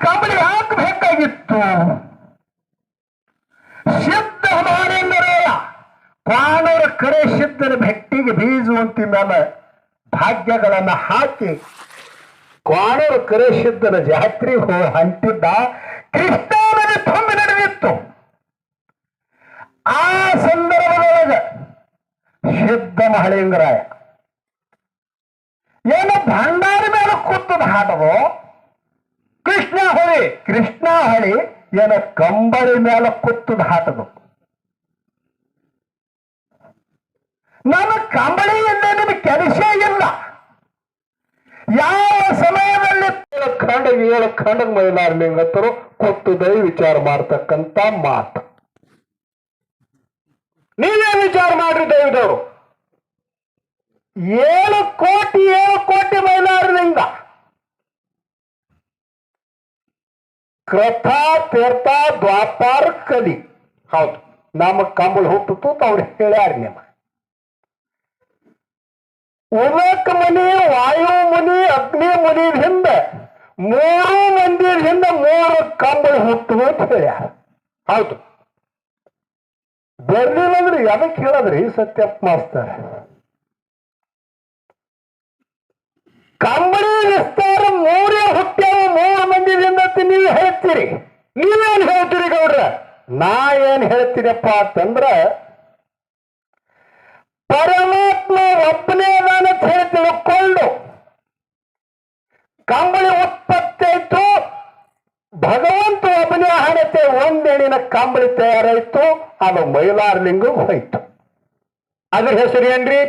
ಕಂಬಳಿ ಹಾಕಬೇಕಾಗಿತ್ತು ಸಿದ್ಧ ಮಾರೇಂದ್ರಯ್ಯ ಕ್ವಾಣರ ಕರೆ ಸಿದ್ಧನ ಭೆಟ್ಟಿಗೆ ಬೀಜುವಂತಿ ಮೇಲೆ ಭಾಗ್ಯಗಳನ್ನ ಹಾಕಿ ಕ್ವಾಣರ ಕರೆ ಜಾತ್ರೆ ಹೋ ಅಂಟಿದ್ದ ಕೃಷ್ಣ ನದಿ ತುಂಬಿ ನಡೆದಿತ್ತು. ಆ ಸಂದರ್ಭದೊಳಗ ಸಿದ್ಧ ಮಹಳಿಂಗರಾಯ ಏನು ಭಂಡಾರ ಮೇಲೆ ಕೂತದ ಹಾಡದು? ಕೃಷ್ಣ ಹೊಳಿ ಕೃಷ್ಣ ಹೊಳಿ ಏನ ಕಂಬಳಿ ಮೇಲೆ ಕುತ್ತದ ಹಾಟದು. ನನ್ನ ಕಂಬಳಿ ಎಂದೇ ನಿಮಗೆ ಕೆಲಸ ಇಲ್ಲ. ಯಾವ ಸಮಯದಲ್ಲಿ ಖಂಡ ಏಳು ಖಂಡ ಮೈಲಾರ್ಲಿಂಗತ್ತರು ಕೂತುದೈ ವಿಚಾರ ಮಾಡ್ತಕ್ಕಂತ ಮಾತು. ನೀವೇ ವಿಚಾರ ಮಾಡ್ರಿ ದೈವದವರು. ಏಳು ಕೋಟಿ ಏಳು ಕೋಟಿ ಮೈಲಾರಲಿಂಗ ಕೃತ ತೀರ್ಥ, ದ್ವಾಪಾರ, ಕಲಿ. ಹೌದು. ನಮ್ಮ ಕಂಬಳ ಅಂತ ಅವ್ರು ಹೇಳ್ಯಾರ ನಿಮ್ಮ ಉದಕ ಮುನಿ, ವಾಯು ಮುನಿ, ಅಗ್ನಿ ಮುನಿ ಹಿಂದ ಮೂರು ಮಂದಿ ಹಿಂದ ಮೂರು ಕಂಬಳ ಹುಟ್ಟುದು ಅಂತ ಹೇಳ್ಯಾರ. ಹೌದು. ಬರ್ಲಿಲ್ಲ ಅಂದ್ರೆ ಎದಕ್ಕೆ ಹೇಳದ್ರಿ ಸತ್ಯಪ್ಪ ಮಾಸ್ತರ್? ಕಂಬಳಿ ವಿಸ್ತಾರ ಮೂರೇ ಹುಟ್ಟ್ಯಾವ ಮೂರು ಮಂದಿದಿಂದ ನೀವು ಹೇಳ್ತೀರಿ. ನೀವೇನು ಹೇಳ್ತೀರಿ ಗೌಡ್ರ? ನಾ ಏನ್ ಹೇಳ್ತೀನಪ್ಪ ಅಂತಂದ್ರ, ಪರಮಾತ್ಮ ಒಬ್ಬನೇ ಅಂತ ಹೇಳಿ ತಿಳ್ಕೊಂಡು ಕಂಬಳಿ ಉತ್ಪತ್ತಿ ಆಯ್ತು. ಭಗವಂತ ಒಬ್ಬನೇ ಹಣತೆ ಒಂದೆಣಿನ ಕಂಬಳಿ ತಯಾರಾಯ್ತು. ಅದು ಮೈಲಾರ್ಲಿಂಗ ಹೋಯ್ತು. ಅದ್ರ ಹೆಸರು ಏನ್ರಿ?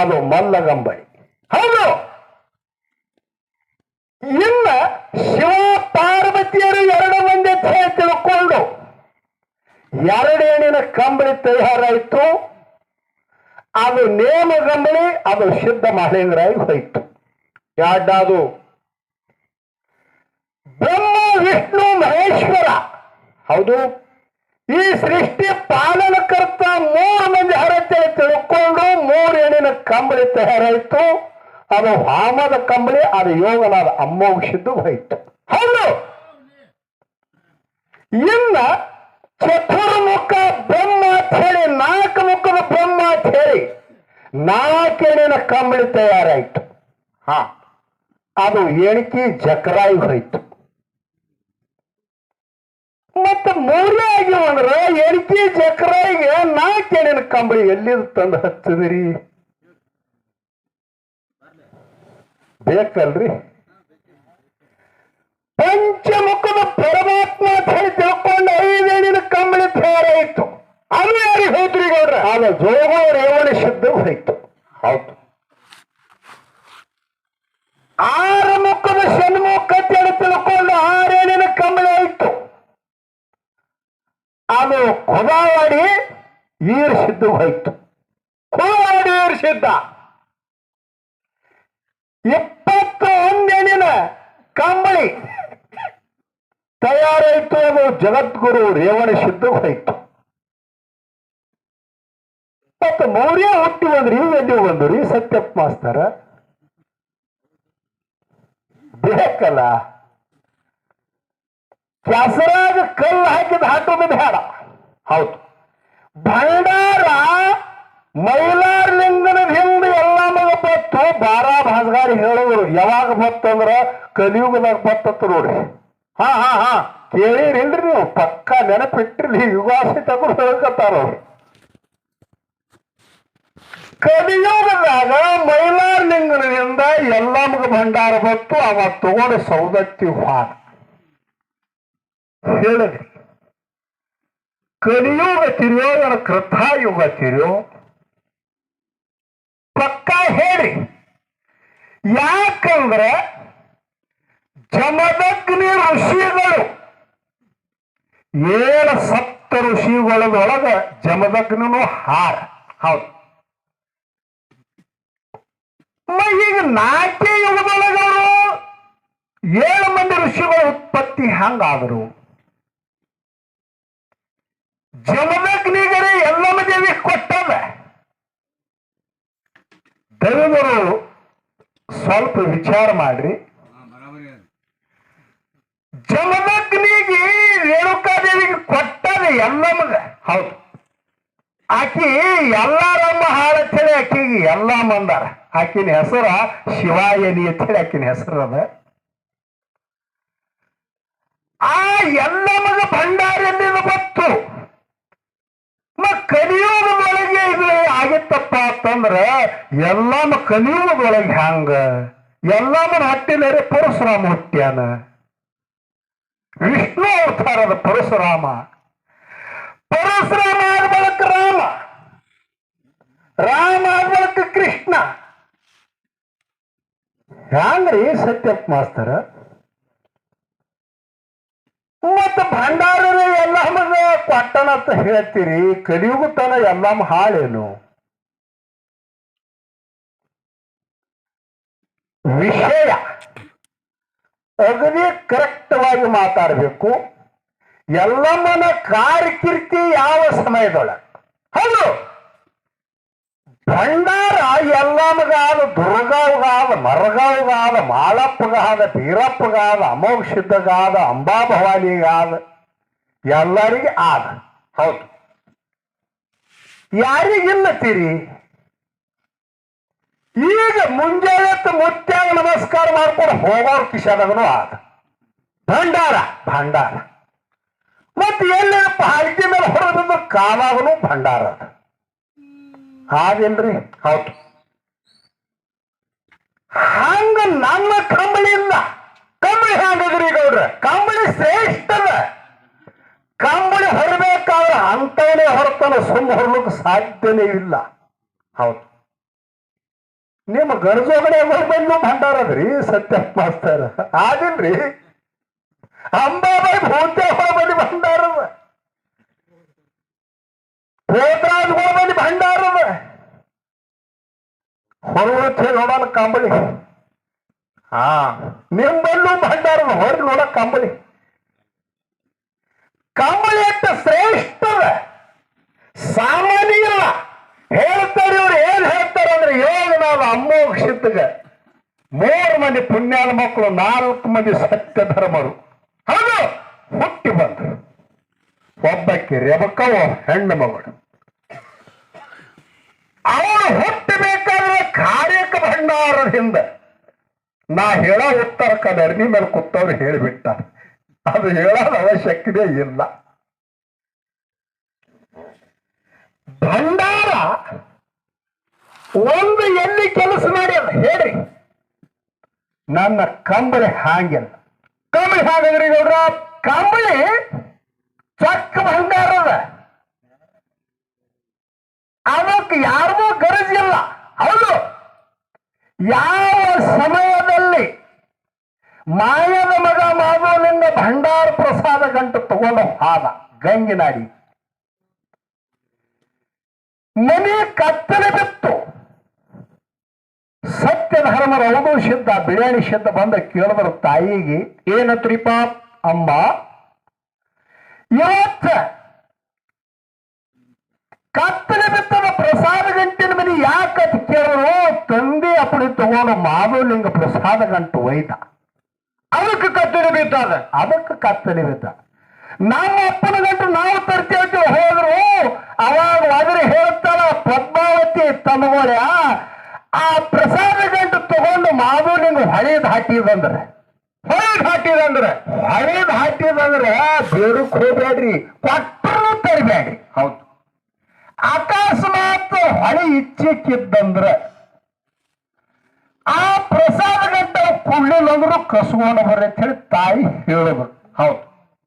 ಅದು ಮಲ್ಲಗಂಬಳಿ. ಹೌದು! ಇನ್ನ ಶಿವ ಪಾರ್ವತಿಯರು ಎರಡು ಹೇಳಿ ತಿಳ್ಕೊಂಡು ಎರಡು ಎಣಿನ ಕಂಬಳಿ ತಯಾರಾಯಿತು ಅದು ನೇಮ ಕಂಬಳಿ, ಅದು ಸಿದ್ಧ ಮಹೇಂದ್ರಾಗಿ ಹೋಯಿತು. ಯಾಡ್ಡಾದು ಬ್ರಹ್ಮ, ವಿಷ್ಣು, ಮಹೇಶ್ವರ. ಹೌದು. ಈ ಸೃಷ್ಟಿ ಪಾಲನಕರ್ತ ಮೂರು ಮಂದಿ ಹರತೆ ತಿಳ್ಕೊಂಡು ಮೂರು ಎಣಿನ ಕಂಬಳಿ ತಯಾರಾಯ್ತು ಅದು ವಾಮದ ಕಂಬಳಿ, ಅದು ಯೋಗನಾದ ಅಮ್ಮೋಗಿಸಿದ್ದು ಹೋಯ್ತು. ಹೌದು. ಇನ್ನ ಚತುರ್ಮುಖ ಬ್ರಹ್ಮ ಅಂತ ಹೇಳಿ, ನಾಲ್ಕು ಮುಖದ ಬ್ರಹ್ಮ ಹೇಳಿ ನಾಲ್ಕೆಣಿನ ಕಂಬಳಿ ತಯಾರಾಯ್ತು. ಹಾ, ಅದು ಎಣಿಕೆ ಜಕರಾಯಿ ಹೋಯ್ತು. ಮತ್ತೆ ಮೂರನೇ ಆಗಿ ಅಂದ್ರೆ ಎಣಿಕೆ ಜಕರಾಯಿಗೆ ನಾಲ್ಕೆಣಿನ ಕಂಬಳಿ ಎಲ್ಲಿಂದ ತಂದು ಹಚ್ಚಿದ್ರಿ? ಬೇಕಲ್ರಿ? ಪಂಚಮುಖದ ಪರಮಾತ್ಮ ಅಂತ ಹೇಳಿ ತಿಳ್ಕೊಂಡು ಐದೇಳಿನ ಕಂಬಳಿ ತಯಾರಾಯಿತು ಅದು ಯಾರಿಗೆ ಹೋದ್ರಿ ಗೌಡ್ರ? ಅದು ಜೋಗ ರೇವಣ ಶುದ್ಧ ಹೋಯ್ತು. ಹೌದು. ಆರು ಮುಖದ ಷಣ್ಮುಖ ಅಂತ ಹೇಳಿ ತಿಳ್ಕೊಂಡು ಆರೇಳಿನ ಕಂಬಳಿ ಆಯ್ತು. ಅದು ಕೊದಾವಾಡಿ ಸಿದ್ಧ ಹೋಯ್ತು. ಕೊದಾವಾಡಿ ಈರ್ ಸಿದ್ಧ ಇಪ್ಪತ್ತು ಒಂದೆಣಿನ ಕಂಬಳಿ. ತಯಾರಾಯ್ತು ಅದು ಜಗದ್ಗುರು ರೇವಣ ಸಿದ್ಧ ಹೋಯ್ತು. ಮತ್ತು ಮೌರ್ಯ ಹುಟ್ಟಿ ಬಂದ್ರಿ ಎಲ್ಲಿ ಬಂದ್ರಿ? ಸತ್ಯಪ್ಪ ಮಾಸ್ತರ. ಬೇಕಲ್ಲ? ಕೆಸರಾಗ ಕಲ್ಲು ಹಾಕಿದ ಹಾಕೋದು ಬೇಡ. ಹೌದು. ಭಂಡಾರ, ಮೈಲಾರ್ಲಿಂಗನ ಬತ್ತು ಬಾರ ಭಾಸ್ಗಾರಿ ಹೇಳಿದ್ರು. ಯಾವಾಗ ಬತ್ತಂದ್ರ ಕಲಿಯುಗದಾಗ ಬತ್ತತ್ತು ನೋಡ್ರಿ. ಹಾ ಹಾ ಹಾ. ಕೇಳಿರಿಲ್ರಿ ನೀವು. ಪಕ್ಕ ನೆನಪಿಟ್ರಿ ಯುಗಾಸಿ ತಗೊಂಡು ಹೇಳ್ಕತ್ತಾರ ಅವ್ರು. ಕಲಿಯುಗದಾಗ ಎಲ್ಲ ಮಗ ಭಂಡಾರ ಬತ್ತು ಅವ ತಗೊಂಡು ಸೌದತ್ತಿ ಹಾಡ. ಹೇಳಿದ್ರಿ ಕಲಿಯುಗ ತಿರಿಯೋ ಕೃತಾಯುಗ ತಿರಿಯೋ ಪಕ್ಕ ಹೇಳಿ ಯಾಕಂದ್ರೆ ಜಮದಗ್ನಿ ಋಷಿಗಳು, ಏಳು ಸಪ್ತ ಋಷಿಗಳದೊಳಗ ಜಮದಗ್ನೂ ಹಾರ. ಹೌದು. ಈಗ ನಾಲ್ಕೇ ಯುಗದೊಳಗವರು ಏಳು ಮಂದಿ ಋಷಿಗಳ ಉತ್ಪತ್ತಿ ಹಂಗಾದರು. ಜಮದಗ್ನಿಗರೇ ಎಲ್ಲಮ್ಮ ದೇವಿ ಕೊಟ್ಟದ ದೈವಗಳು ಸ್ವಲ್ಪ ವಿಚಾರ ಮಾಡ್ರಿ. ಜಮದಗ್ನಿಗೆ ರೇಣುಕಾದೇವಿಗೆ ಕೊಟ್ಟದೆ ಎಲ್ಲಮ್ಮಗ ಹೌದು. ಆಕಿ ಎಲ್ಲಾರಮ್ಮ ಹಾಳತ್ತೇಳಿ ಆಕಿಗೆ ಎಲ್ಲ ಮಂದಾರ ಆಕಿನ ಹೆಸರ ಶಿವಾಯನಿ ಅಂತೇಳಿ ಆಕಿನ ಹೆಸರದ ಆ ಎಲ್ಲಮ್ಮಗ ಭಂಡಾರಿಯಲ್ಲಿನ ಬತ್ತು ಮ ಕಲಿಯುಗದೊಳಗೆ ಇದು ಆಗಿತ್ತಪ್ಪ ಅಂತಂದ್ರ ಎಲ್ಲಮ್ಮ ಕಲಿಯುಗದೊಳಗೆ ಹ್ಯಾಂಗ? ಎಲ್ಲಮ್ಮನ ಹಟ್ಟಿಲರೆ ಪರಶುರಾಮ ಹುಟ್ಟ್ಯಾನ. ವಿಷ್ಣು ಅವತಾರದ ಪರಶುರಾಮ. ಪರಶುರಾಮ ಆದ ಬಳಿಕ ರಾಮ. ರಾಮ ಆದ ಕೃಷ್ಣ. ಹ್ಯಾಂಗ್ರಿ ಸತ್ಯಪ್ಪ ಮಾಸ್ತರ? ಮತ್ತ ಭಂಡಾರರೇ ಎಲ್ಲ ಕೊಟ್ಟಣ ಅಂತ ಹೇಳ್ತೀರಿ, ಕಲಿಯುಗತನ ಎಲ್ಲಮ್ಮ ಹಾಳೇನು? ವಿಷಯ. ಅಗದಿ ಕರೆಕ್ಟ್ವಾಗಿ ಮಾತಾಡಬೇಕು. ಎಲ್ಲಮ್ಮನ ಕಾರ್ಕಿರ್ತಿ ಯಾವ ಸಮಯದೊಳಗೆ? ಹೌದು. ಭಂಡಾರ ಎಲ್ಲಮ್ಮಗಾದ ದುರ್ಗಾವ್ಗಾದ, ಮರಗಾವ್ಗಾದ, ಮಾಳಪ್ಪಗಾದ ಬೀರಪ್ಪಗಾದ ಅಮೋಘ ಸಿದ್ಧಗಾದ ಅಂಬಾ ಭವಾನಿಗಾದ ಎಲ್ಲರಿಗೆ ಆದ. ಹೌದು. ಯಾರಿಗಿಲ್ಲತ್ತೀರಿ ಈಗ ಮುಂಜಾನೆ ಮುತ್ಯಾಗ ನಮಸ್ಕಾರ ಮಾಡ್ಕೊಂಡು ಹೋಗೋರ್ ಕಿಶನಗನು ಆದ. ಭಂಡಾರ ಭಂಡಾರ. ಮತ್ತೆ ಎಲ್ಲ ಪಾಲಿಕೆ ಮೇಲೆ ಹೊರಬಿದ್ದು ಕಾಲಾಗನು ಭಂಡಾರ ಅದ ಹಾಗೇನ್ರಿ? ಹೌದು. ಹಂಗ ನಮ್ಮ ಕಂಬಳಿ ಇಲ್ಲ ಕಂಬಳಿ ಹ್ಯಾಂಗದ್ರಿ ಗೌಡ್ರ. ಕಂಬಳಿ ಶ್ರೇಷ್ಠದ ಕಂಬಳಿ ಹೊರಬೇಕಾದ್ರೆ ಅಂತವನೇ ಹೊರತನ ಸುಮ್ಮ ಹೊರಲಿಕ್ಕೆ ಸಾಧ್ಯನೇ ಇಲ್ಲ. ಹೌದು. ನಿಮ್ಮ ಗಣಜೋಗಣೆ ಬಂದು ಭಂಡಾರ ಅದ್ರಿ ಸತ್ಯ ಮಾಸ್ತರ. ಆಗಿಲ್ರಿ ಅಂಬಾಬಾಯಿ ಭೂತ್ಯ ಹೊರಬಂದು ಭಂಡಾರದ ಪೋತರಾಜ್ ಹೊರಬಂದು ಭಂಡಾರದ ಹೊರವತ್ತೆ ನೋಡೋಣ ಕಂಬಳಿ. ಹಾ ನಿಮ್ಮಲ್ಲೂ ಭಂಡಾರದ ಹೊರಗೆ ನೋಡ ಕಂಬಳಿ. ಕಂಬಳಿ ಅಂತ ಶ್ರೇಷ್ಠದ ಸಾಮಾನ್ಯ ಇಲ್ಲ. ಹೇಳ್ತಾರೆ ಇವ್ರು, ಏನ್ ಹೇಳ್ತಾರಂದ್ರೆ ಯೋಗ ನಾವು ಸಿದ್ಧಗ ಮೂರು ಮಂದಿ ಪುಣ್ಯಾದ ಮಕ್ಕಳು, ನಾಲ್ಕು ಮಂದಿ ಸತ್ಯ ಧರ್ಮರು. ಹೌದು, ಹುಟ್ಟಿ ಬಂದರು. ಒಬ್ಬಕ್ಕೆ ರೆಬಕವ ಹೆಣ್ಣು ಮಗಳು. ಅವಳು ಹುಟ್ಟಬೇಕಾದ್ರೆ ಕಾರ್ಯಕ ಭಂಡಾರದಿಂದ ನಾ ಹೇಳೋ ಉತ್ತರ ಕನ್ನಡಿ ಮೇಲೆ ಕೂತವ್ರು ಹೇಳಿಬಿಟ್ಟ. ಅದು ಹೇಳೋದು ಅವಶ್ಯಕತೆ ಇಲ್ಲ. ಭಂಡಾರ ಒಂದು ಎಲ್ಲಿ ಕೆಲಸ ಮಾಡ್ಯದ ಹೇಳ್ರಿ. ನನ್ನ ಕಂಬಳಿ ಹಾಂಗಿಲ್ಲ ಕಂಬಳಿ ಹಾಗಾದ್ರೆ ಗೌಡ್ರ ಕಂಬಳಿ ಚಕ್ಕ ಬಂಗಾರದ ಅದಕ್ಕೆ ಯಾರಿಗೂ ಗರಜಿಲ್ಲ ಹೌದು. ಯಾವ ಸಮಯದಲ್ಲಿ ಮಾಯದ ಮಗ ಮಾಧವನಿಂದ ಭಂಡಾರ ಪ್ರಸಾದ ಗಂಟು ತಗೊಂಡು ಹಾದ ಗಂಗಿನಾಡಿ ಮನೆ ಕತ್ತಲೆ ಬಿತ್ತು. ಸತ್ಯ ಧರ್ಮರ ಅವಧು ಸಿದ್ಧ ಬಿರಿಯಾನಿ ಬಂದ ಕೇಳಿದ್ರ ತಾಯಿಗೆ ಏನತ್ರಿಪ ಅಮ್ಮ, ಇವತ್ತ ಕತ್ತಲೆ ಬಿತ್ತದ ಪ್ರಸಾದ ಗಂಟಿನ ಮನೆ ಯಾಕೆ ಅಂತ ಕೇಳಿದ್ರು ತಂದೆ ಅಪ್ಪಣೆ ತಗೊಂಡು ಮಾಧವಲಿಂಗ ಪ್ರಸಾದ ಗಂಟು ಒಯ್ದ. ಅದಕ್ಕೆ ಕತ್ತಲೆ ಬಿತ್ತದ ಅದಕ್ಕೆ ಕತ್ತಲೆ ಬಿದ್ದ ನಮ್ಮ ಅಪ್ಪನ ಗಂಟು ನಾವು ತರ್ತೇವೆ ಹೋದ್ರು ಅವಾಗ ಒದರಿ ಹೇಳ್ತಾಳ ಪದ್ಮಾವತಿ ತಮಗೋಳ್ಯ ಆ ಪ್ರಸಾದ ಗಂಟು ತಗೊಂಡು ಮಾಧವಲಿಂಗ ಹೊಳೆ ಹಾಕಿದಂದ್ರೆ ಹೊಳೆದ್ ಹಾಕಿದಂದ್ರೆ ಹೊಳೆ ಹಾಕಿದಂದ್ರೆ ಬೇಡಕ್ ಹೋಗ್ಬೇಡ್ರಿ ಕೊಟ್ಟರು ತರಬೇಡ್ರಿ. ಹೌದು. ಅಕಸ್ಮಾತ್ ಹೊಳೆ ಇಚ್ಛೆಕ್ಕಿದ್ದಂದ್ರ ಆ ಪ್ರಸಾದ ಗಂಟ ಕುಳ್ಳಿಲ್ಲಂದ್ರು ಬರ್ರಿ ಅಂತ ಹೇಳಿ ತಾಯಿ ಹೇಳಿದ್ರು ಹೌದು.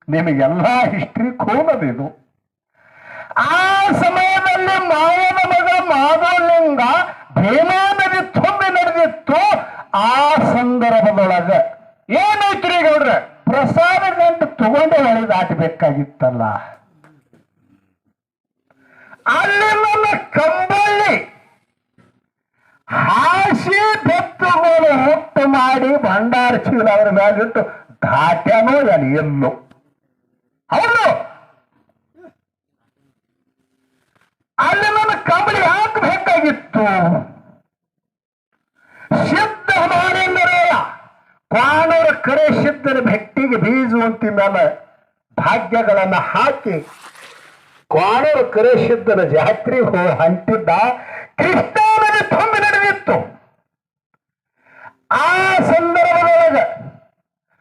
ನಿಮಗೆಲ್ಲ ಹಿಸ್ಟ್ರಿ ಇದು ಆ ಸಮಯದಲ್ಲಿ ಮಾವನ ಮಗ ಮಾಧವಲಿಂಗ ಭೀಮಾ ನದಿ ತುಂಬಿ ನಡೆದಿತ್ತು. ಆ ಸಂದರ್ಭದೊಳಗ ಏನೈತ್ರಿ ಗೌಡ್ರೆ? ಪ್ರಸಾದ ಗಂಟು ತಗೊಂಡು ಹೊಳೆ ದಾಟಬೇಕಾಗಿತ್ತಲ್ಲ. ಅಲ್ಲಿ ನನ್ನ ಕಂಬಳ್ಳಿ ಹಾಸಿ ಬೆತ್ತುಗಳು ಮುಟ್ಟು ಮಾಡಿ ಭಂಡಾರ ಚೀಲ ಅವ್ರ ಮ್ಯಾಲಿಟ್ಟು ದಾಟ್ಯಾನೋ ಏನು ಎಲ್ಲೋ ಹೌದು. ಅಲ್ಲಿ ನನ್ನ ಕಂಬಳಿ ಹಾಕಬೇಕಾಗಿತ್ತು ಸಿದ್ಧ ಮಾರೇಂದ್ರಯ್ಯ ಕ್ವಾಣರ ಕರೆ ಸಿದ್ಧನ ಭೆಟ್ಟಿಗೆ ಬೀಜುವಂತಿ ಮೇಲೆ ಭಾಗ್ಯಗಳನ್ನು ಹಾಕಿ ಕ್ವಾಣರು ಕರೆ ಸಿದ್ಧನ ಜಾತ್ರೆ ಹೋಗಿ ಹಂಟಿದ್ದ ಕೃಷ್ಣ ನದಿ ತುಂಬಿ ನಡೆದಿತ್ತು. ಆ ಸಂದರ್ಭದೊಳಗ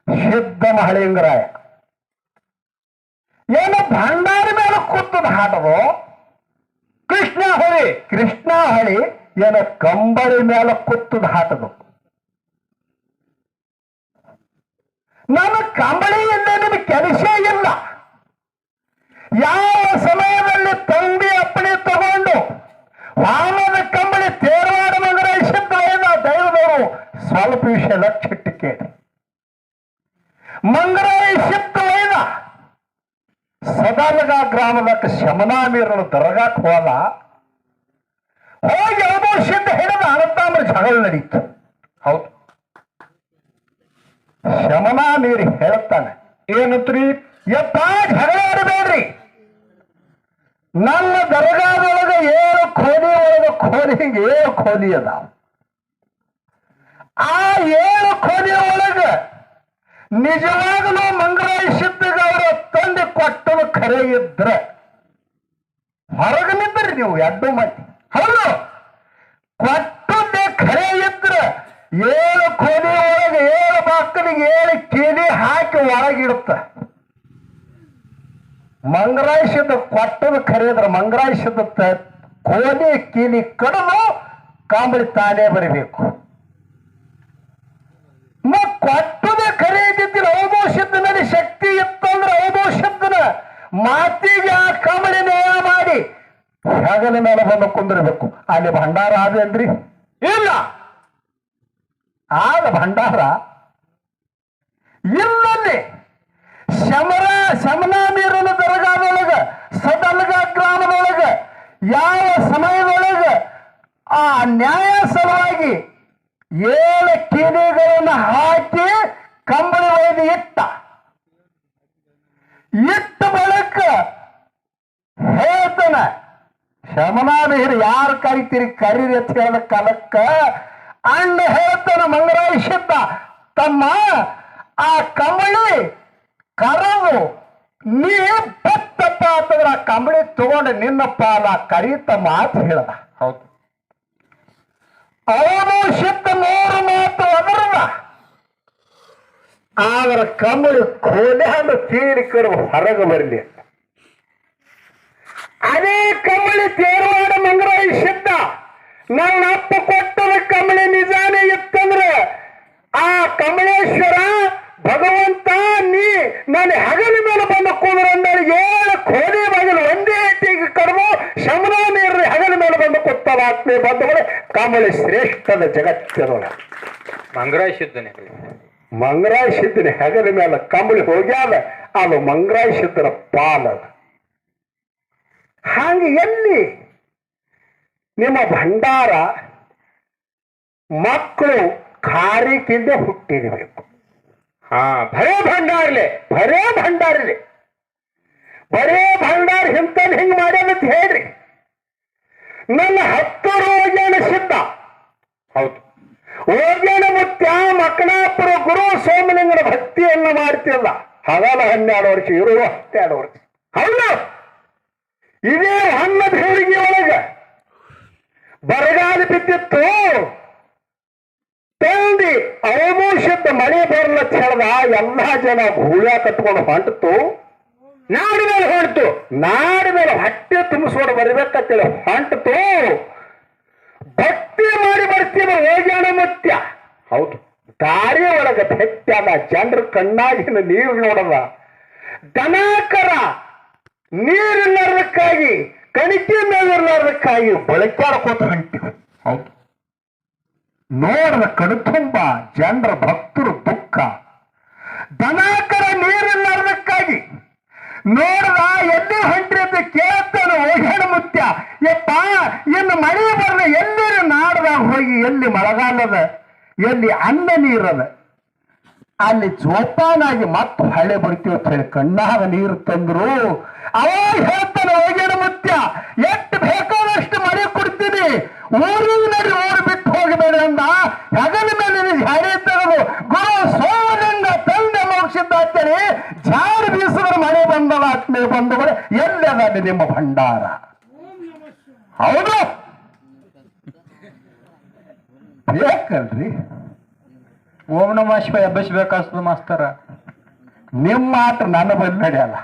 ಸಿದ್ಧ ಮಹಳಿಂಗರಾಯ ಏನು ಭಂಡಾರ ಮೇಲೆ ಕೂತದ ಹಾಡದು? ಕೃಷ್ಣ ಹೊಳಿ ಕೃಷ್ಣ ಹೊಳಿ ಏನ ಕಂಬಳಿ ಮೇಲೆ ಕುತ್ತದ ಹಾಟದು. ನನ್ನ ಕಂಬಳಿ ಇಲ್ಲ ನಿಮಗೆ ಕೆಲಸ ಇಲ್ಲ. ಯಾವ ಸಮಯದಲ್ಲಿ ತಂಗಿ ಅಪ್ಪಣೆ ತಗೊಂಡು ವಾಮನ ಕಂಬಳಿ ತೇರವಾಡ ಮಗರ ಸಿದ್ಧವಾದ ದೈವದವರು ಸ್ವಲ್ಪ ವಿಷಯ ಲಕ್ಷ ಕೇಳಿ ಮಂಗರಾಯ ಸಿದ್ಧವಾದ ಸದಾಲಗ ಗ್ರಾಮದ ಶಮನಾಮೀರನ ದರ್ಗಾಕ್ ಹೋದ. ಹೋಗಿ ಯಾವುದೋ ಸಿದ್ಧ ಹಿಡಿದ ಅನಂತಾಮ್ರ ಜಗಳ ನಡೀತು. ಹೌದು. ಶಮನಾಮೀರಿ ಹೇಳ್ತಾನೆ, ಏನಂತ್ರಿ? ಎಪ್ಪ ಜಗಳ ಆಡಬೇಡ್ರಿ. ನನ್ನ ದರ್ಗಾದೊಳಗ ಏಳು ಖೋಲಿ ಒಳಗ ಖೋಲಿ, ಏಳು ಖೋಲಿ ಅದ ಆ ಏಳು ಖೋಲಿ ಒಳಗ ನಿಜವಾಗಲೂ ಮಂಗರಾಯ ಅವರ ತಂದೆ ಕೊಟ್ಟದು ಖರೆ ಇದ್ರೆ ಹೊರಗೆ ನಿಂದ್ರಿ ನೀವು ಎಡ್ಡು ಮಂದಿ. ಹೌದು. ಕೊಟ್ಟದ್ದೇ ಖರೆ ಇದ್ರೆ ಏಳು ಕೊನೆ ಒಳಗೆ ಏಳು ಮಕ್ಕಳಿಗೆ ಏಳು ಕೀಲಿ ಹಾಕಿ ಒಳಗಿಡುತ್ತ. ಮಂಗರಾಯಿಸಿದ ಕೊಟ್ಟದ ಖರೆ ಇದ್ರೆ ಮಂಗರಾಯಿಸಿದ ಕೋಲಿ ಕೀಲಿ ಕಡಲು ಕಾಂಬಳಿ ತಾನೇ ಬರಬೇಕು. ಕೊಟ್ಟದೆ ಖರೆ ಇದ್ದಿದ್ದಿಲ್ಲ ಔದೋ ಮಾತಿಗೆ ಕಮಳಿ ನೇಯ ಮಾಡಿ ಹೆಗಲ ಬಂದು ಕುಂದಿರ್ಬೇಕು. ಅಲ್ಲಿ ಭಂಡಾರ ಅದೇನ್ರಿ ಇಲ್ಲ. ಆಗ ಭಂಡಾರ ಇಲ್ಲಲ್ಲಿ ಶಮರ, ಶಮನ ನೀರಿನ ದರ್ಗಾದೊಳಗ, ಸದಲ್ಗ ಗ್ರಾಮದೊಳಗ, ಯಾವ ಸಮಯದೊಳಗ ಆ ನ್ಯಾಯ ಸಲುವಾಗಿ ಏಳು ಕಿಡಿಗಳನ್ನು ಹಾಕಿ ಕಂಬಳಿ ಒಯ್ದು ಇಟ್ಟ. ಇಟ್ಟ ಬಳಕ ಹೇಳ್ತಾನ. ಶಮನಾಭಿರು ಯಾರು ಕರಿತೀರಿ? ಕರೀರಿ ಅಂತ ಹೇಳಿದ ಕಾಲಕ್ಕ ಅಣ್ಣ ಹೇಳ್ತಾನ ಮಂಗರಾಯ ಸಿದ್ಧ ತಮ್ಮ ಆ ಕಂಬಳಿ ಕರವು ನೀ ಬತ್ತಪ್ಪ ಅಂತಂದ್ರೆ ಆ ಕಂಬಳಿ ತಗೊಂಡು ನಿನ್ನ ಪಾಲ ಕರೀತ ಮಾತು ಹೇಳ್ದ. ಹೌದು. ಅವನು ಸಿದ್ಧ ನೂರು ಮಾತು ಅದರದ ಅವರ ಕಮಲ ಕೋಲ್ಯಾನು ತೀರಿ ಕರು ಹೊರಗೆ ಬರಲಿ ಅದೇ ಕಮಳಿ ತೇರವಾಡ ಮಂಗರಾಯ ಸಿದ್ಧ ನನ್ನ ಅಪ್ಪ ಕೊಟ್ಟದ ಕಮಳಿ ನಿಜಾನೇ ಇತ್ತಂದ್ರೆ ಆ ಕಮಲೇಶ್ವರ, ಭಗವಂತ, ನೀ ನನ್ನ ಹಗಲ ಮೇಲೆ ಬಂದು ಕೂದ್ರೆ ಏಳು ಕೋಡಿ ಬಗಲು ಒಂದೇ ಇಟ್ಟಿಗೆ ಕಡಿಮೆ ಶಮನ ನೀರು ಹಗಲ ಮೇಲೆ ಬಂದು ಕೂತಾವ ಆತ್ಮೀಯ ಬಂದವಳೆ ಕಮಳಿ ಶ್ರೇಷ್ಠದ ಜಗತ್ತಿನೊಳ. ಮಂಗರಾಯ ಸಿದ್ಧನೆ ಮಂಗರಾಯ ಸಿದ್ಧನ ಹೆಗಲ ಮೇಲೆ ಕಂಬಳಿ ಹೋಗ್ಯಾದ ಅದು ಮಂಗರಾಯ ಸಿದ್ಧನ ಪಾಲದ ಹಾಗೆ ಎಲ್ಲಿ ನಿಮ್ಮ ಭಂಡಾರ ಮಕ್ಕಳು ಖಾರಿಕಿಂದ ಹುಟ್ಟಿರಬೇಕು. ಹಾ. ಭರೇ ಭಂಡಾರ್ಲೆ ಬರೇ ಇಲ್ಲೇ ಬರೇ ಭಂಡಾರ ಹಿಂತಲ್ಲಿ ಹಿಂಗ್ ಮಾಡ್ಯಾನಂತ ಹೇಳ್ರಿ. ನನ್ನ ಹತ್ತು ರೋಜನ ಸಿದ್ಧ. ಹೌದು. ಓಜನ ಮುತ್ಯ ಮಕ್ಕನಾಪುರ ಗುರು ಸೋಮಲಿಂಗನ ಭಕ್ತಿಯನ್ನು ಮಾಡ್ತಿಲ್ಲ ಹಗಲ ಹನ್ನೆರಡು ವರ್ಷ, ಇರುವ ಹತ್ತೆರಡು ವರ್ಷ. ಹೌದು. ಇದೇ ಹನ್ನ ಬೇಡಿಗೆ ಒಳಗ ಬರಗಾಲ ಬಿದ್ದಿತ್ತು. ತಂದಿ ಅವಮೋಷದ ಮಳೆ ಬರ್ಲತ್ ಹೇಳ್ದ ಎಲ್ಲಾ ಜನ ಭೂಯ ಕಟ್ಕೊಂಡು ಹೊಂಟತು ನಾಡಿನಲ್ಲಿ ಹೊಂಟು ನಾಡ ಹಟ್ಟೆ ತುಂಬಿಸ್ಕೊಂಡು ಬರ್ಬೇಕಂತೇಳಿ ಹೊಂಟತು ಭಕ್ತಿ ಮಾಡಿ ಬರ್ತೀವಿ ಹೋಗ್ಯಾಣ ಮುತ್ಯ. ಹೌದು. ದಾರಿ ಒಳಗ ಭೆಟ್ಟಾದ ಜನರ ಕಣ್ಣಾಗಿನ ನೀರು ನೋಡದ. ದನಾಕರ ನೀರಿಲ್ಲದಕ್ಕಾಗಿ ಕಣಿಕೆ ಮೇಲಿರ್ಲಾರ್ದಕ್ಕಾಗಿ ಬಳಕ್ಯಾಡ್ಕೋತ ಹೊಂಟಿವಿ ಹೌದು. ನೋಡದ ಕಣ್ತುಂಬ ಜನರ ಭಕ್ತರು ದುಃಖ. ದನಾಕರ ನೀರಿಲ್ಲದಕ್ಕಾಗಿ ನೋಡದ ಎಲ್ಲಿ ಹೊಂಟ್ರಿ ಎಪ್ಪ ಇನ್ನು ಮಳೆ ಬರಲ ಎಲ್ಲಿ ನಾಡ್ದಾಗ ಹೋಗಿ, ಎಲ್ಲಿ ಮಳೆಗಾಲದ ಎಲ್ಲಿ ಅನ್ನ ನೀರದ ಅಲ್ಲಿ ಜೋಪಾನಾಗಿ ಮತ್ತೆ ಹಳೆ ಬರ್ತೀವಿ ಅಂತ ಹೇಳಿ ಕಣ್ಣಾಗ ನೀರು ತಂದ್ರು. ಅವ ಹೇಳ್ತಾನೆ ಹೋಗಿನ ಮುತ್ಯ, ಎಷ್ಟು ಬೇಕಾದಷ್ಟು ಮಳೆ ಕೊಡ್ತೀನಿ. ಊರಿನ ನಡಿ ಊರು ಬಿಟ್ಟು ಹೋಗಬೇಡ ಅಂದ. ಹೆಗಲ ಮೇಲೆ ಹಳೆ ತೆಗೆದು, ಗುರು ಸೋಮಲಿಂಗ ತಂದೆ ಮೋಕ್ಷಿದ್ದಾಗ್ತೇನೆ ಜಾರು ಬೀಸಿದ್ರೆ ಮಳೆ ಬಂದವ ಆತ್ಮೇಲೆ ಬಂದವರೆ ಎಲ್ಲದಲ್ಲಿ ನಿಮ್ಮ ಭಂಡಾರ? ಹೌದು. ಬೇಕಲ್ರಿ ಓಂ ನಮ ಶಿವ ಎಬ್ಬಸ್ಬೇಕಾಗ್ತದ ಮಾಸ್ತರ. ನಿಮ್ಮ ಮಾತು ನನ್ನ ಬಂದು ನಡೆಯಲ್ಲ.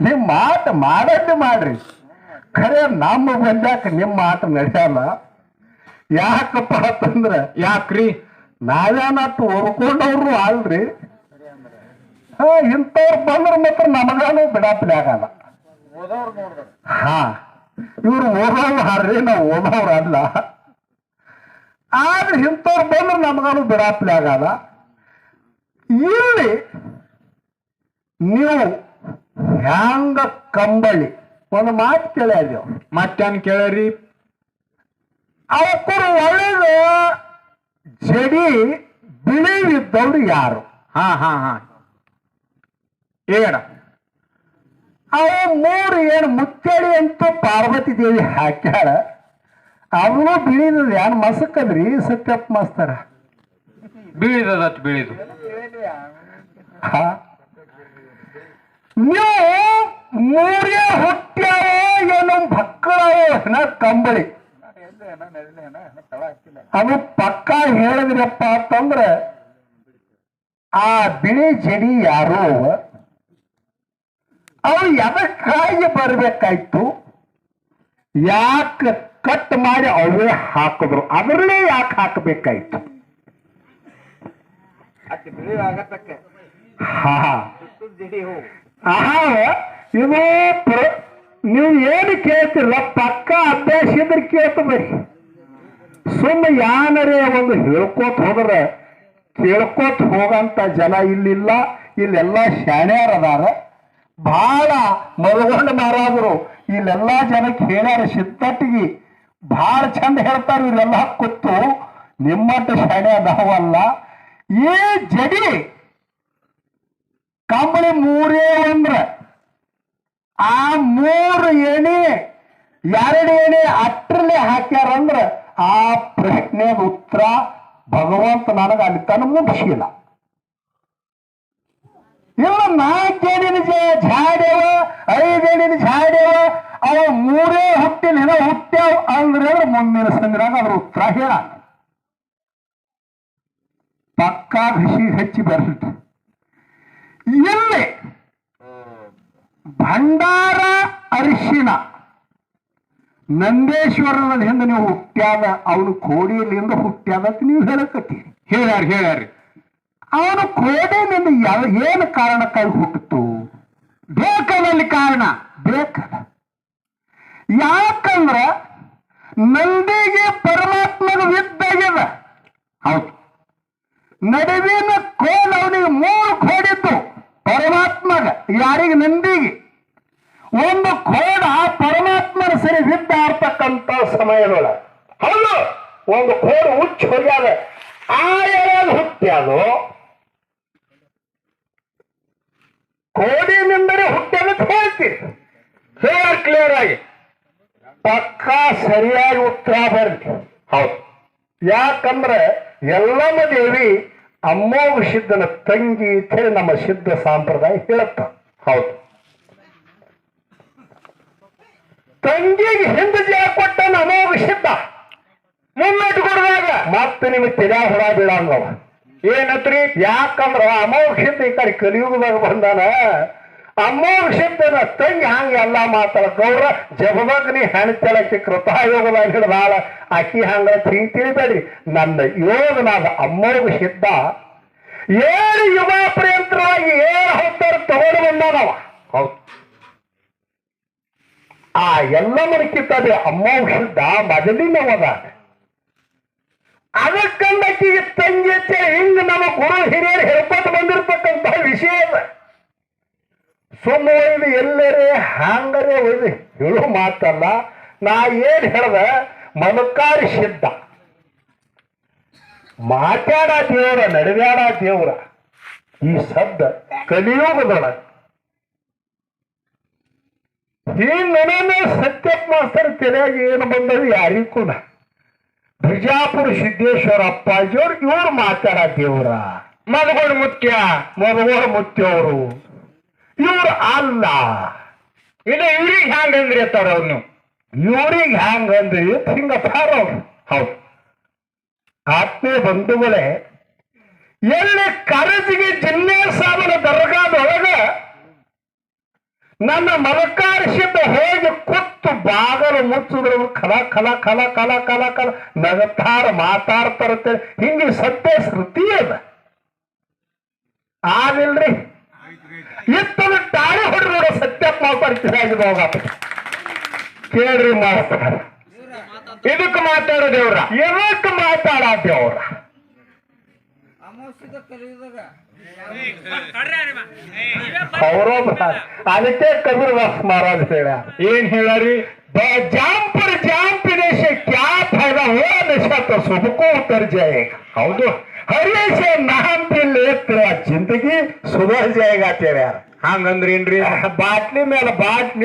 ನಿಮ್ಮ ಮಾತು ಮಾಡದ್ದು ಮಾಡ್ರಿ. ಖರೆ ನಮ್ಮ ಬಂದ್ಯಾಕ ನಿಮ್ಮ ಮಾತು ನಡೆಯಲ್ಲ? ಯಾಕಪ್ಪ ಅಂತಂದ್ರ ಯಾಕ್ರಿ? ನಾವೇನತ್ತು ಹೊರ್ಕೊಂಡವ್ರು ಅಲ್ರಿ. ಹಾ ಇಂಥವ್ರು ಬಂದ್ರ ಮಾತ್ರ ನಮಗಾನು ಬಿಡಾಪ್ಲೆ ಆಗಲ್ಲ. ಹಾ. ಇವ್ರು ಓದೋರು ಹಾರ್ರಿ ನಾವು ಓದೋರು ಅಲ್ಲ. ಆದ್ರೆ ಇಂಥವ್ರು ಬಂದ್ರೆ ನಮಗನು ಬಿಡಾಪ್ಲೆ ಆಗಲ್ಲ. ಇಲ್ಲಿ ನೀವು ಹ್ಯಾಂಗ ಕಂಬಳಿ? ಒಂದು ಮಾತು ಕೇಳ್ಯಾರ ಮತ್ತೇನ್ ಕೇಳ್ರಿ? ಅವಕ್ಕೂ ಒಳಗ ಜಡಿ ಬಿಳಿ ಇದ್ದವ್ರು ಯಾರು? ಹಾ ಹಾ ಹಾ. ಏನ ಅವು ಮೂರು ಏನು ಮುಚ್ಚಳಿ ಅಂತ ಪಾರ್ವತಿ ದೇವಿ ಹಾಕ್ಯಾಳ. ಅವನು ಬಿಳಿದ ಯಾನ್ ಮಸಕದ್ರಿ ಸತ್ಯಪ್ಪ ಮಾಸ್ತರ. ಬೀಳಿದತ್ ಬೀಳಿದು. ಹಾ? ನೀವು ಮೂರೇ ಹುಟ್ಟ್ಯಾವೋ ಏನೋ ಮಕ್ಕಳ ಕಂಬಳಿ. ಅದು ಪಕ್ಕ ಹೇಳಿದ್ರಪ್ಪ ಅಂತಂದ್ರೆ ಆ ಬಿಳಿ ಜಡಿ ಯಾರು ಅವು ಎದಕ್ಕಾಗಿ ಬರಬೇಕಾಯ್ತು? ಯಾಕೆ ಕಟ್ ಮಾಡಿ ಅವೇ ಹಾಕಿದ್ರು? ಅದರಲ್ಲೇ ಯಾಕೆ ಹಾಕಬೇಕಾಯ್ತು? ಇದು ನೀವು ಏನು ಕೇಳ್ತಿರಲ್ಲ ಪಕ್ಕ ಅಭ್ಯಾಸ ಇದ್ರೆ ಕೇಳ್ತ ಬರ್ರಿ ಸುಮ್ಮ ಯಾನರೇ ಒಂದು ಹೇಳ್ಕೊತ ಹೋದ್ರೆ ಕೇಳ್ಕೋತ ಹೋಗಂತ ಜನ ಇಲ್ಲಿಲ್ಲ ಇಲ್ಲೆಲ್ಲ ಶಾಣ್ಯಾರ ಅದಾರ ಬಹಳ ಮಲಗೊಂಡ ಮಾರಾದರು ಇಲ್ಲೆಲ್ಲ ಜನಕ್ಕೆ ಹೇಳ್ಯಾರ ಸಿದ್ದಟ್ಟಿಗೆ ಬಹಳ ಚಂದ ಹೇಳ್ತಾರೆ ಇವರೆಲ್ಲ ಕೂತು. ನಿಮ್ಮಟ್ಟ ಶಾಣೆ ಅದಾವಲ್ಲ. ಈ ಜಡಿ ಕಂಬಳಿ ಮೂರೇ ಅಂದ್ರ ಆ ಮೂರು ಎಣೆ, ಎರಡು ಎಣೆ ಅಟ್ರಲೆ ಹಾಕ್ಯಾರಂದ್ರ ಆ ಪ್ರಶ್ನೆ ಉತ್ತರ ಭಗವಂತ ನನಗೆ ಅಲ್ಲಿ ತನ್ನ ಮುಗಿಸಿಲ್ಲ ಇಲ್ಲ ನಾ ಎಣಿನ ಝಾಡ್ಯವ ಐದು ಎಣಿನ ಝಾಡ್ಯವ, ಅವ ಮೂರೇ ಹುಟ್ಟಿನ ಏನೋ ಹುಟ್ಟ್ಯಾವ ಅಂದ್ರೆ ಮುಂದಿನ ಸಂಗ್ರಾಗ ಅದ್ರ ಉತ್ತರ ಹೇಳ. ಪಕ್ಕಾ ಬಿಸಿ ಹೆಚ್ಚಿ ಬರಲಿ ಇಲ್ಲಿ ಭಂಡಾರ ಅರಿಶಿನ ನಂದೇಶ್ವರನ ಹಿಂದೆ ನೀವು ಹುಟ್ಟ್ಯಾದ, ಅವನು ಕೋಡಿಯಲ್ಲಿಂದ ಹುಟ್ಟ್ಯಾದ ನೀವು ಹೇಳಕತ್ತೀರಿ. ಹೇಳ್ಯಾರ, ಹೇಳ್ಯಾರಿ. ಅವನು ಕೋಡೆನಿಂದ ಯಾವ, ಏನು ಕಾರಣಕ್ಕಾಗಿ ಹುಟ್ಟಿತು? ಬೇಕದಲ್ಲಿ ಕಾರಣ ಬೇಕಲ್ಲ ಯಾಕಂದ್ರ ನಂದಿಗೆ ಪರಮಾತ್ಮನ ವಿದ್ದಾಗ್ಯದ ಹೌದು. ನಡುವಿನ ಕೋಲ್ ಅವನಿಗೆ ಮೂರು ಕೋಡಿತ್ತು, ಪರಮಾತ್ಮಗ, ಯಾರಿಗೆ? ನಂದಿಗೆ. ಒಂದು ಕೋಡ ಪರಮಾತ್ಮನ ಸರಿ ವಿದ್ದ ಆಡ್ತಕ್ಕಂತ ಸಮಯದೊಳ. ಹೌದು. ಒಂದು ಕೋಡು ಹುಚ್ಚ ಹೋಗ್ಯಾದ ಆ ಹುಟ್ಟ್ಯಾದು ಕೋಡಿನಿಂದಲೇ ನಿಂದರೆ ಅಂತ ಹೇಳ್ತೀರಿ ಕ್ಲಿಯರ್ ಕ್ಲಿಯರ್ ಆಗಿ. ಪಕ್ಕಾ ಸರಿಯಾಗಿ ಉತ್ತರ ಬರ್ಲಿ ಹೌದು. ಯಾಕಂದ್ರೆ ಎಲ್ಲಮ್ಮ ದೇವಿ ಅಮ್ಮೋಗ ಸಿದ್ಧನ ತಂಗಿ ಅಂತ ಹೇಳಿ ನಮ್ಮ ಸಿದ್ಧ ಸಂಪ್ರದಾಯ ಹೇಳುತ್ತ. ಹೌದು. ತಂಗಿಗೆ ಹಿಂದೆ ಜಯ ಕೊಟ್ಟ ಅಮೋಘ ಸಿದ್ಧ ಮುನ್ನಿಟ್ಟುಕೊಡುವಾಗ ಮತ್ತೆ ನಿಮಗೆ ತೆರ್ಯಾ ಹೊರ ಬೀಳಂಗವ. ಏನತ್ರಿ? ಯಾಕಂದ್ರ ಸಿದ್ಧ ಈ ಕಡೆ ಕಲಿಯುಗದಾಗ ಬಂದಾನ? ಸಿದ್ಧನ ತಂಗಿ ಹಂಗ ಎಲ್ಲ ಮಾತಾಡ ಗೌರ ಜಗದಾಗ ನೀ ಹೆಣ್ತಳಕ್ಕೆ ಕೃತಾಯೋಗದಾಗ ಹಿಡ್ದಾಳ. ಅಕ್ಕಿ ಹಂಗ ತಿಳಿ ತಿಳಿಬೇಡ್ರಿ ನನ್ನ ಯೋಗನಾದ ಅಮ್ಮೋಘ ಸಿದ್ಧ ಏಳು ಯುವ ಪ್ರಯಂತ್ರವಾಗಿ ಏಳು ಹೊತ್ತರ ತಗೊಂಡು ಬಂದಾನವ. ಹೌದು. ಆ ಎಲ್ಲ ಮನಕ್ಕಿತ್ತದೆ ಅಮ್ಮೋಘ ಮೊದಲಿನವದ ಅದಕ್ಕಂದಕ್ಕಿಗೆ ತಂಗಿ ನಮ್ಮ ಗುರು ಹಿರಿಯರು ಹೇಳ್ಕೊತ ಬಂದಿರ್ತಕ್ಕಂತಹ ವಿಷಯ ಅದ. ಸುಮ್ಮ ಎಲ್ಲರೇ ಹಾಂಗರೆ ಒಯ್ದು ಹೇಳೋ ಮಾತಲ್ಲ, ನಾ ಏನ್ ಹೇಳ್ದ, ಮನಕಾರಿ ಸಿದ್ಧ ಮಾತಾಡ ದೇವ್ರ ನಡೆದಾಡ ದೇವ್ರ, ಈ ಶಬ್ದ ಕಲಿಯುಗದೊಳಗ. ಈ ನನನ ಸತ್ಯಪ್ಪ ಮಾಸ್ತರ್ ತಲೆಯಾಗಿ ಏನು ಬಂದದ ಯಾರಿಗೂ ಕೂಡ ಬಿಜಾಪುರ ಸಿದ್ದೇಶ್ವರ ಅಪ್ಪಾಜಿಯವ್ರು ಇವ್ರು ಮಾತಾಡ ದೇವ್ರ. ಮದಗೋಳ ಮುತ್ಯ, ಮದಗೋಳ ಮುತ್ಯವರು. ಇವ್ರು ಅಲ್ಲ. ಇದು ಇವ್ರಿಗೆ ಹ್ಯಾಂಗ ಅಂದ್ರಿ ಅತ್ತಾರ ಅವನು ಇವ್ರಿಗೆ ಹ್ಯಾಂಗ ಅಂದ್ರೆ ಹಿಂಗತ್ತಾರ ಅವ್ರು? ಹೌದು. ಆತ್ಮೀಯ ಬಂಧುಗಳೇ, ಎಲ್ಲಿ ಕರಜಿಗೆ ಜಿಲ್ಲೆ ಸಾಬನ ದರ್ಗಾದೊಳಗ ನನ್ನ ಮಲಕಾರಿಸಿದ್ದ ಹೇಗೆ ಕುತ್ತು ಬಾಗಲು ಮುಚ್ಚಿದ್ರು. ಖಲ ಖಲ ಖಲ ಖಲ ಖಲ ಖಲ. ನಗತಾರ ಮಾತಾಡ್ತಾರ ಹಿಂಗೆ ಸತ್ಯ ಶ್ರುತಿ ಅದ. ಆಗಿಲ್ರಿ. ಇತ್ತದ ಟಾಳಿ ಹೊಡೆದ ಸತ್ಯ ಮಾತಾಡ್ತಿದ್ದಾಗಿದೆ ಹೋಗಪ್ಪ ಕೇಳ್ರಿ ಮಾತಾಡ ಇದಕ್ಕೆ ಮಾತಾಡೋ ದೇವ್ರ. ಎದಕ್ಕೆ ಮಾತಾಡ ಅವ್ರ ಪ್ರಸಾದ್ ಅದಕ್ಕೆ ಕಬೀರ್ ದಾಸ್ ಮಹಾರಾಜ್ ಹೇಳ. ಏನ್ ಹೇಳಾರಿ? ಜಾಂಪರ್ ಜಾಂಪ್ ದೇಶ ಕ್ಯಾ ಫಾಯ್ದಾ ಹೋ ದೇಶ ಸುಬಕೋ ಉತ್ತರ ಜಾಯ. ಹೌದು. ಹರೀಶ ನಾಮ್ ಪಿಲ್ಲೇತ್ರ ಜಿಂದಗಿ ಸುಧಾರ್ ಜಾಯಗ ಹಂಗಂದ್ರೇನ್ರಿ? ಬಾಟ್ಲಿ ಮೇಲೆ ಬಾಟ್ಲಿ